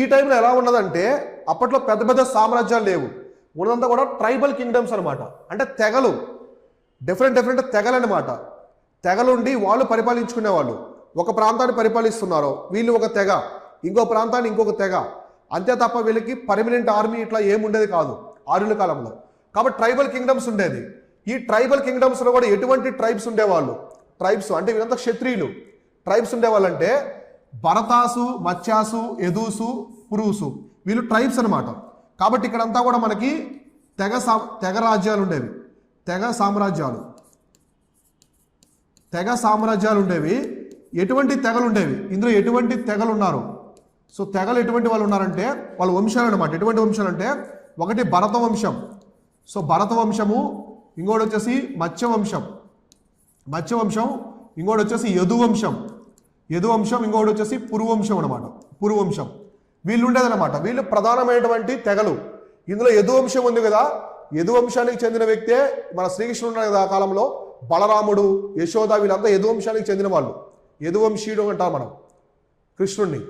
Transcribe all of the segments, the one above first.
ఈ టైంలో ఎలా ఉన్నదంటే అప్పట్లో పెద్ద పెద్ద సామ్రాజ్యాలు లేవు. ఉన్నదంతా కూడా ట్రైబల్ కింగ్డమ్స్ అనమాట అంటే తెగలు. డిఫరెంట్ డిఫరెంట్ తెగలు అనమాట తెగలుండి వాళ్ళు పరిపాలించుకునేవాళ్ళు. ఒక ప్రాంతాన్ని పరిపాలిస్తున్నారు వీళ్ళు ఒక తెగ. ఇంకో ప్రాంతాన్ని ఇంకొక తెగ. అంతే తప్ప వీళ్ళకి పర్మనెంట్ ఆర్మీ ఇట్లా ఏముండేది కాదు ఆరుల కాలంలో. కాబట్టి ట్రైబల్ కింగ్డమ్స్ ఉండేది. ఈ ట్రైబల్ కింగ్డమ్స్లో కూడా ఎటువంటి ట్రైబ్స్ ఉండేవాళ్ళు? ట్రైబ్స్ అంటే వీళ్ళంతా క్షత్రియులు. ట్రైబ్స్ ఉండేవాళ్ళంటే భరతాసు మత్స్యాసు యదూసు పురుసు. వీళ్ళు ట్రైబ్స్ అనమాట కాబట్టి ఇక్కడంతా కూడా మనకి తెగ సా తెగ రాజ్యాలు ఉండేవి. తెగ సామ్రాజ్యాలు. తెగ సామ్రాజ్యాలు ఉండేవి. ఎటువంటి తెగలు ఉండేవి? ఇందులో ఎటువంటి తెగలు ఉన్నారు? సో తెగలు ఎటువంటి వాళ్ళు ఉన్నారంటే వాళ్ళ వంశాలు అనమాట ఎటువంటి వంశాలు అంటే ఒకటి భరత వంశం. సో భరత వంశము ఇంకోటి వచ్చేసి మత్స్య వంశం. మత్స్య వంశం ఇంకోటి వచ్చేసి యదువంశం యదువంశం ఇంకొకటి ఇంకోటి వచ్చేసి పురువంశం అనమాట పురువంశం. వీళ్ళు ఉండేదన్నమాట వీళ్ళు ప్రధానమైనటువంటి తెగలు. ఇందులో యదువంశం ఉంది కదా. యదు వంశానికి చెందిన వ్యక్తే మన శ్రీకృష్ణుడు ఉన్నాడు కదా ఆ కాలంలో. బలరాముడు యశోద వీళ్ళంతా యదువంశానికి చెందిన వాళ్ళు. యదువంశీయుడు అంటారు మనం. కృష్ణుణ్ణి.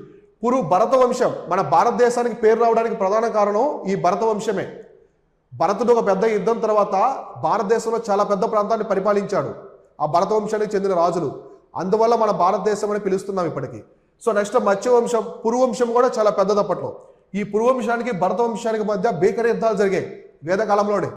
పురు భరత వంశం మన భారతదేశానికి పేరు రావడానికి ప్రధాన కారణం ఈ భరత వంశమే భరతుడు ఒక పెద్ద యుద్ధం తర్వాత భారతదేశంలో చాలా పెద్ద ప్రాంతాన్ని పరిపాలించాడు. ఆ భరత వంశానికి చెందిన రాజులు. అందువల్ల మన భారతదేశం అని పిలుస్తున్నాం ఇప్పటికీ. సో నెక్స్ట్ మత్స్య వంశం పురువంశం కూడా చాలా పెద్దది అప్పట్లో. ఈ పురువంశానికి భరత వంశానికి మధ్య భీకర యుద్ధాలు జరిగాయి వేదకాలంలోనే.